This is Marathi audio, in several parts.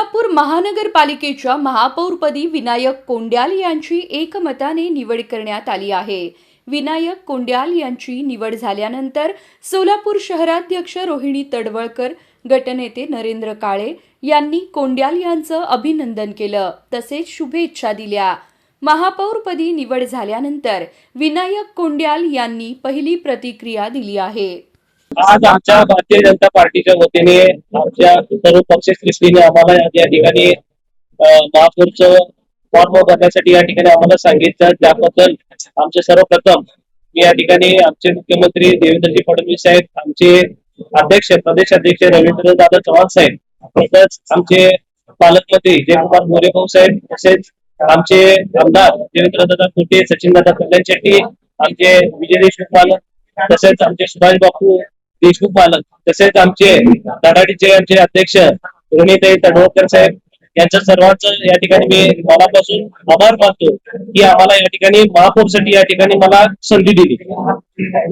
सोलापूर महानगरपालिकेच्या महापौरपदी विनायक कोंड्याल यांची एकमताने निवड करण्यात आली आहे. विनायक कोंड्याल यांची निवड झाल्यानंतर सोलापूर शहराध्यक्ष रोहिणी तडवळकर गटनेते नरेंद्र काळे यांनी कोंड्याल यांचं अभिनंदन केलं. तसेच शुभेच्छा दिल्या. महापौरपदी निवड झाल्यानंतर विनायक कोंड्याल यांनी पहिली प्रतिक्रिया दिली आहे. आज आमच्या भारतीय जनता पार्टीच्या वतीने आमच्या सर्व पक्ष सृष्टीने आम्हाला या- ठिकाणी अं, महापौरचं फॉर्म भरण्यासाठी या ठिकाणी आम्हाला सांगितलं. त्याबद्दल आमचे सर्वप्रथम मी या ठिकाणी आमचे मुख्यमंत्री देवेंद्रजी फडणवीस साहेब आमचे अध्यक्ष प्रदेश अध्यक्ष रवींद्र दादा चव्हाण साहेब तसंच आमचे पालकमंत्री जयकुमार मोरे भाऊ साहेब तसेच आमचे आमदार देवेंद्र दादा कुटे सचिन दादा कल्याण शेट्टी आमचे विजय देशमुख पालक तसेच आमचे सुभाष बापू देशमुख पालक तसेच आमचे धडाडीचे आमचे अध्यक्ष रोहिणीताई तडवळकर साहेब यांच्या सर्वांचं या ठिकाणी मी मनापासून आभार मानतो की आम्हाला या ठिकाणी महापौरसाठी या ठिकाणी मला संधी दिली.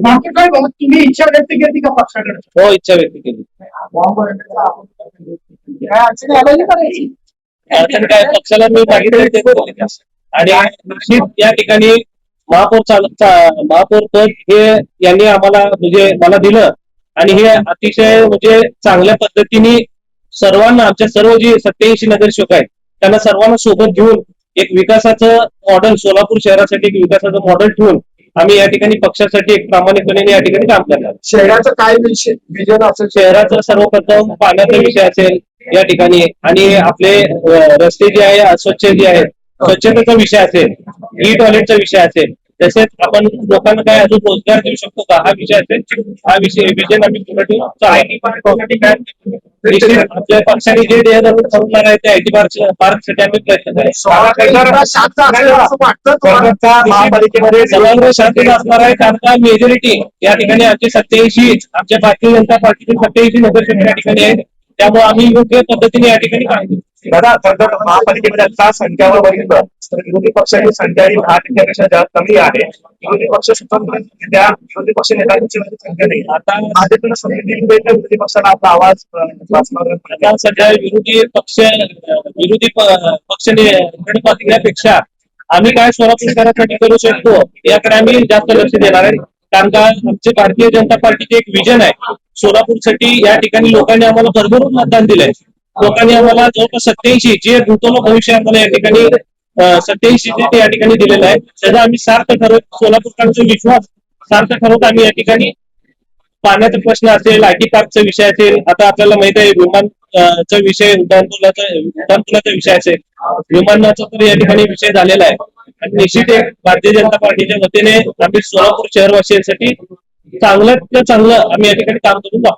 बाकी काय भाऊ तुम्ही इच्छा व्यक्त केली का पक्षाकडे? हो इच्छा व्यक्त केली. अडचणी काय पक्षाला मी मागितलं ते. आणि निश्चित या ठिकाणी महापौर महापौर पद हे यांनी आम्हाला म्हणजे मला दिलं. आणि हे अतिशय म्हणजे चांगल्या पद्धतीने सर्वांना आमच्या सर्व जे सत्याऐंशी नगरसेवक आहेत त्यांना सर्वांना सोबत घेऊन एक विकासाचं मॉडेल सोलापूर शहरासाठी एक विकासाचं मॉडेल ठेवून आम्ही या ठिकाणी पक्षासाठी एक प्रामाणिकपणे या ठिकाणी काम करणार शहराचं काय विषय? विजन असेल शहराचा? सर्वप्रथम पाण्याचा विषय असेल या ठिकाणी आणि आपले रस्ते जे आहे अस्वच्छ जे आहेत स्वच्छतेचा विषय असेल ई टॉयलेटचा विषय असेल तसेच आपण लोकांना काय अजून रोजगार देऊ शकतो का? हा विषय असेल. हा विषय विजन आम्ही पुढे ठेवू? आयटी पार्कसाठी काय? आपल्या पक्षाने जे ध्येय ठरवणार आहे ते आयटी पार्क पार्कसाठी आम्ही प्रयत्न सर्वांवर शांतता असणार आहे. कारण का मेजॉरिटी या ठिकाणी आमचे सत्याऐंशी आमच्या भारतीय जनता पार्टीचे सत्याऐंशी नगरसेवक या ठिकाणी आहेत. त्यामुळे आम्ही योग्य पद्धतीने या ठिकाणी काम करू. दादा तर जर महापालिकेमध्ये आता संख्यावर बघितलं तर विरोधी पक्षाची संख्या ही दहा टक्क्यापेक्षा जास्त कमी आहे. विरोधी पक्ष स्वतंत्र त्या विरोधी पक्ष नेत्यांची संख्या नाही. आता भाजपनं विरोधी पक्षाला आपला आवाज आता सध्या विरोधी पक्ष विरोधी पक्ष पाठवण्यापेक्षा आम्ही काय सोलापूर शहरासाठी करू शकतो याकडे आम्ही जास्त लक्ष देणार आहे. कारण का आमचे भारतीय जनता पार्टीचे एक विजन आहे. सोलापूरसाठी या ठिकाणी लोकांनी आम्हाला भरभरून मतदान दिलंय. लोकांनी आम्हाला जवळपास सत्याऐंशी जे गुंतवणूक भविष्य आम्हाला या ठिकाणी सत्याऐंशी ते या ठिकाणी दिलेलं आहे त्याचा आम्ही सार्थ ठरवत सोलापूरकरांचा विश्वास सार्थ ठरवत आम्ही या ठिकाणी पाण्याचा प्रश्न असेल आयटी पार्कचा विषय असेल आता आपल्याला माहीत आहे विमान चा विषय उड्डाणपुलाचा उड्डाणपुलाचा विषय असेल. विमानाचा तर या ठिकाणी विषय झालेला आहे. आणि निश्चित एक भारतीय जनता पार्टीच्या वतीने आम्ही सोलापूर शहरवासियांसाठी चांगलं चांगलं आम्ही या ठिकाणी काम करून जाऊ.